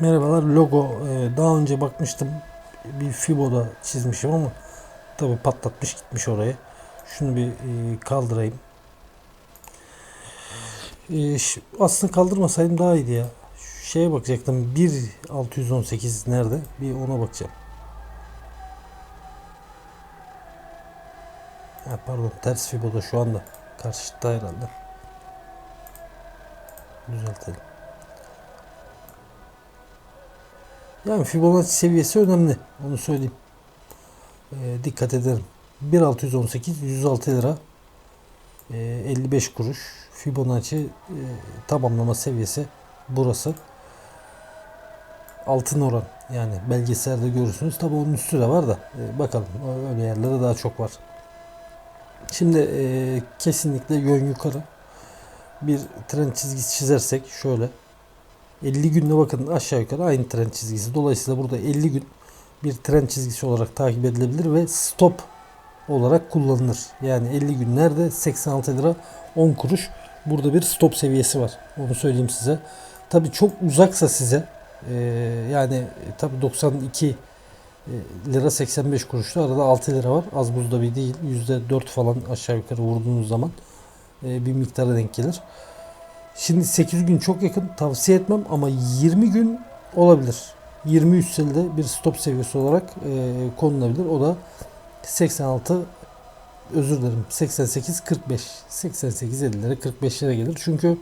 Merhabalar logo e, daha önce bakmıştım bir Fibo'da çizmişim ama tabi patlatmış gitmiş oraya. Şunu bir e, kaldırayım. E, aslında kaldırmasaydım daha iyiydi ya. Şeye bakacaktım 1.618 nerede bir ona bakacağım. Ha, pardon ters Fibo'da şu anda karşıda herhalde. Düzeltelim. Yani Fibonacci seviyesi önemli. Onu söyleyeyim. Ee, dikkat ederim. 1.618 106 lira ee, 55 kuruş. Fibonacci e, tamamlama seviyesi burası. Altın oran yani belgeselde görürsünüz. Tabi onun üstü de var da e, bakalım öyle yerlerde daha çok var. Şimdi e, kesinlikle yön yukarı bir trend çizgisi çizersek şöyle 50 günde bakın aşağı yukarı aynı trend çizgisi. Dolayısıyla burada 50 gün bir trend çizgisi olarak takip edilebilir ve stop olarak kullanılır. Yani 50 günlerde 86 lira 10 kuruş. Burada bir stop seviyesi var. Onu söyleyeyim size. Tabi çok uzaksa size e, yani tabi 92 e, lira 85 kuruşta arada 6 lira var. Az buzda bir değil. %4 falan aşağı yukarı vurduğunuz zaman e, bir miktara denk gelir. Şimdi 8 gün çok yakın tavsiye etmem ama 20 gün olabilir. 20 üstelde bir stop seviyesi olarak e, konulabilir. O da 86 özür dilerim 88 45 88 50'lere 45'lere gelir. Çünkü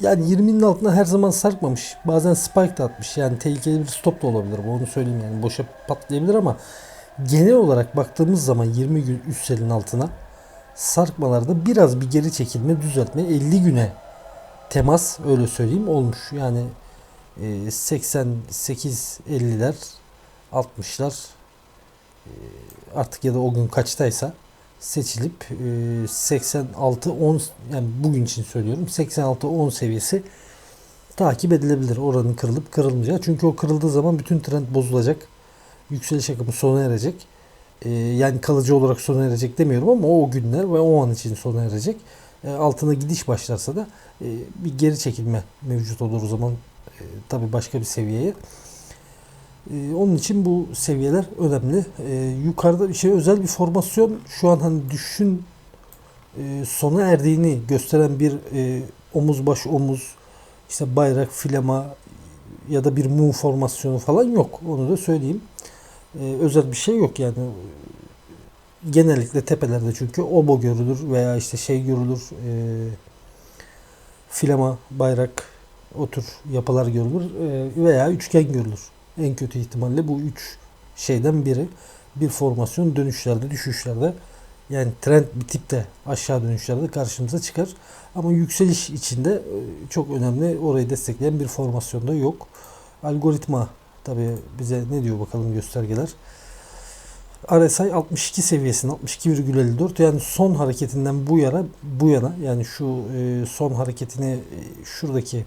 yani 20'nin altına her zaman sarkmamış. Bazen spike de atmış. Yani tehlikeli bir stop da olabilir. Bu onu söyleyeyim yani boşa patlayabilir ama genel olarak baktığımız zaman 20 gün üstelin altına sarkmalarda biraz bir geri çekilme, düzeltme 50 güne temas öyle söyleyeyim olmuş. Yani e, 88 50'ler 60'lar e, artık ya da o gün kaçtaysa seçilip e, 86 10 yani bugün için söylüyorum 86 10 seviyesi takip edilebilir. Oranın kırılıp kırılmayacağı. Çünkü o kırıldığı zaman bütün trend bozulacak. Yükseliş akımı sona erecek. E, yani kalıcı olarak sona erecek demiyorum ama o günler ve o an için sona erecek. E, altına gidiş başlarsa da e, bir geri çekilme mevcut olur o zaman e, tabii başka bir seviyeye. E, onun için bu seviyeler önemli. Yukarıda bir şey özel bir formasyon şu an hani düşüşün e, sona erdiğini gösteren bir e, omuz baş omuz işte bayrak filama ya da bir mum formasyonu falan yok. Onu da söyleyeyim. E, özel bir şey yok yani. Genellikle tepelerde çünkü obo görülür veya işte şey görülür. E, filama, bayrak o tür yapılar görülür e, veya üçgen görülür. En kötü ihtimalle bu üç şeyden biri bir formasyon dönüşlerde, düşüşlerde yani trend bitip de aşağı dönüşlerde karşımıza çıkar. Ama yükseliş içinde e, çok önemli orayı destekleyen bir formasyonda yok. Algoritma tabi bize ne diyor bakalım göstergeler. RSI 62 seviyesinde 62,54 yani son hareketinden bu yana bu yana yani şu e, son hareketini e, şuradaki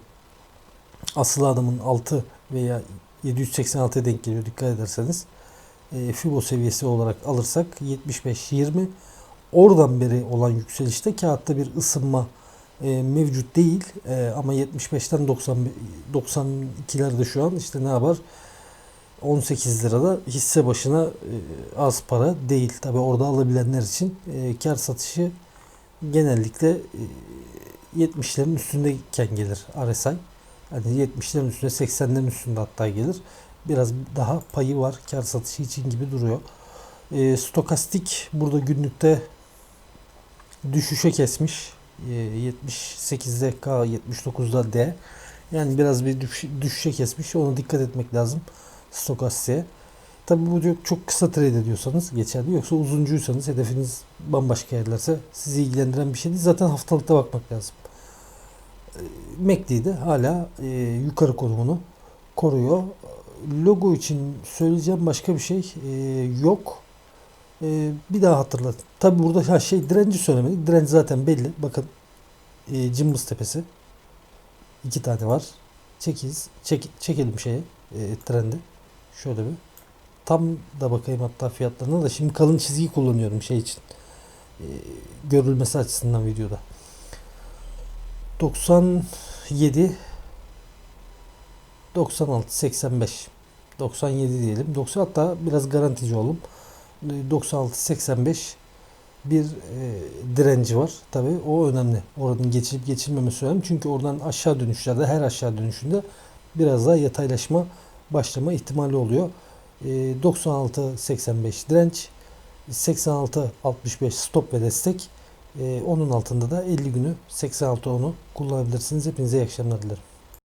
asıl adamın 6 veya 786'ya denk geliyor dikkat ederseniz. E, Fibo seviyesi olarak alırsak 75-20 oradan beri olan yükselişte kağıtta bir ısınma e, mevcut değil E, ama 75'ten 90 92'lerde şu an işte ne yapar 18 lirada hisse başına e, az para değil. Tabi orada alabilenler için e, kar satışı genellikle e, 70'lerin üstündeyken gelir RSI. Hani 70'lerin üstünde 80'lerin üstünde hatta gelir. Biraz daha payı var kar satışı için gibi duruyor. E, stokastik burada günlükte düşüşe kesmiş. E, 78'de K, 79'da D. Yani biraz bir düş, düşüşe kesmiş. Ona dikkat etmek lazım stokastiğe. Tabi bu çok, çok kısa trade ediyorsanız geçerli. Yoksa uzuncuysanız hedefiniz bambaşka yerlerse sizi ilgilendiren bir şey değil. Zaten haftalıkta bakmak lazım. E, MACD'de hala e, yukarı konumunu koruyor. Logo için söyleyeceğim başka bir şey e, yok. E, bir daha hatırlat. Tabi burada ha, şey direnci söylemedik. Direnç zaten belli. Bakın e, Cımbız Tepesi. iki tane var. Çekiz. Çek, çekelim şeye e, trendi. Şöyle bir. Tam da bakayım hatta fiyatlarına da. Şimdi kalın çizgi kullanıyorum şey için. E, görülmesi açısından videoda. 97 96 85 97 diyelim. 90 hatta biraz garantici olalım. E, 96 85 bir e, direnci var. Tabi o önemli. Oradan geçip geçilmemesi önemli. Çünkü oradan aşağı dönüşlerde her aşağı dönüşünde biraz daha yataylaşma başlama ihtimali oluyor. E, 96-85 direnç, 86-65 stop ve destek. E, onun altında da 50 günü 86-10'u kullanabilirsiniz. Hepinize iyi akşamlar dilerim.